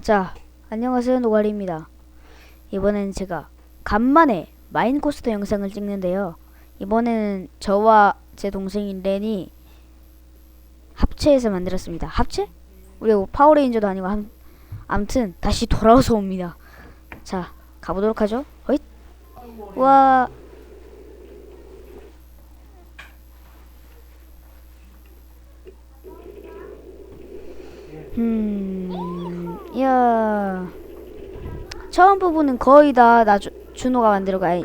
자, 안녕하세요 노가리입니다. 이번엔 제가 간만에 마인코스터 영상을 찍는데요. 이번에는 저와 제 동생인 렌이 합체해서 만들었습니다. 합체? 우리 뭐 파워레인저도 아니고 한, 암튼 다시 돌아와서 옵니다. 자, 가보도록 하죠. 허잇. 와. 음, 야. 처음 부분은 거의 다나 준호가 만들고 아니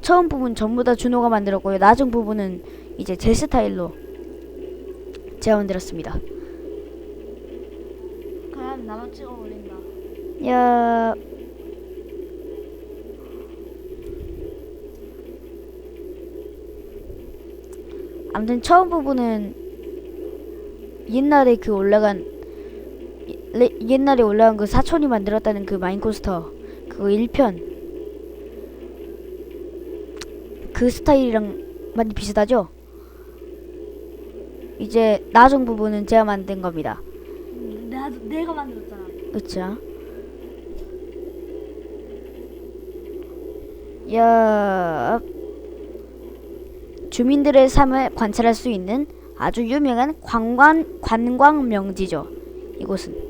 처음 부분 전부 다 준호가 만들었고요. 나중 부분은 이제 제 스타일로 제가 만들었습니다. 그럼 나만 찍어버린다. 야. 아무튼 처음 부분은 옛날에 그 올라간 레- 옛날에 올라간 그 사촌이 만들었다는 그 마인코스터 그거 1편 그 스타일이랑 많이 비슷하죠? 이제 나중 부분은 제가 만든 겁니다. 음, 내가 내가 만들었잖아. 그쵸? 야 주민들의 삶을 관찰할 수 있는 아주 유명한 관광 관광 명지죠. 이곳은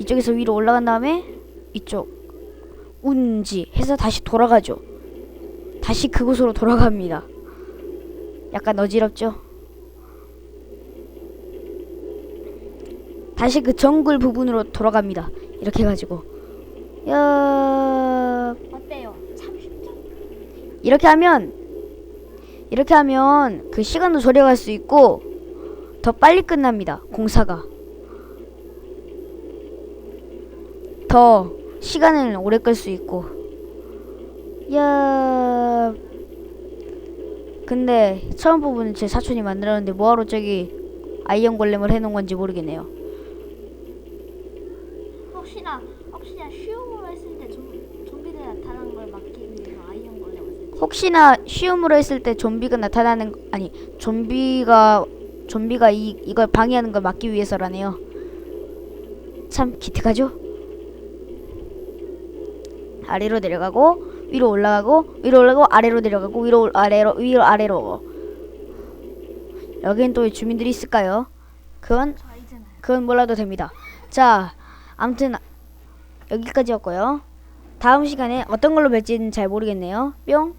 이쪽에서 위로 올라간 다음에 이쪽 운지 해서 다시 돌아가죠. 다시 그곳으로 돌아갑니다. 약간 어지럽죠? 다시 그 정글 부분으로 돌아갑니다. 이렇게 해가지고 야 어때요? 참 쉽죠? 이렇게 하면 이렇게 하면 그 시간도 절약할 수 있고 더 빨리 끝납니다. 공사가 더 시간을 오래 끌 수 있고 야 근데 처음 부분은 제 사촌이 만들었는데 뭐하러 저기 아이언 골렘을 해놓은 건지 모르겠네요. 혹시나 혹시나 쉬움으로 했을 때 좀, 좀비들 나타나는 걸 막기 위해서 아이언 때 혹시나 쉬움으로 했을 때 좀비가 나타나는 아니 좀비가 좀비가 이 이걸 방해하는 걸 막기 위해서라네요. 참 기특하죠? 아래로 내려가고 위로 올라가고 위로 올라가고 아래로 내려가고 위로 올- 아래로 위로 아래로 여기엔 또 주민들이 있을까요? 그건. 그건 몰라도 됩니다. 자, 아무튼 여기까지였고요. 다음 시간에 어떤 걸로 뵐지는 잘 모르겠네요. 뿅.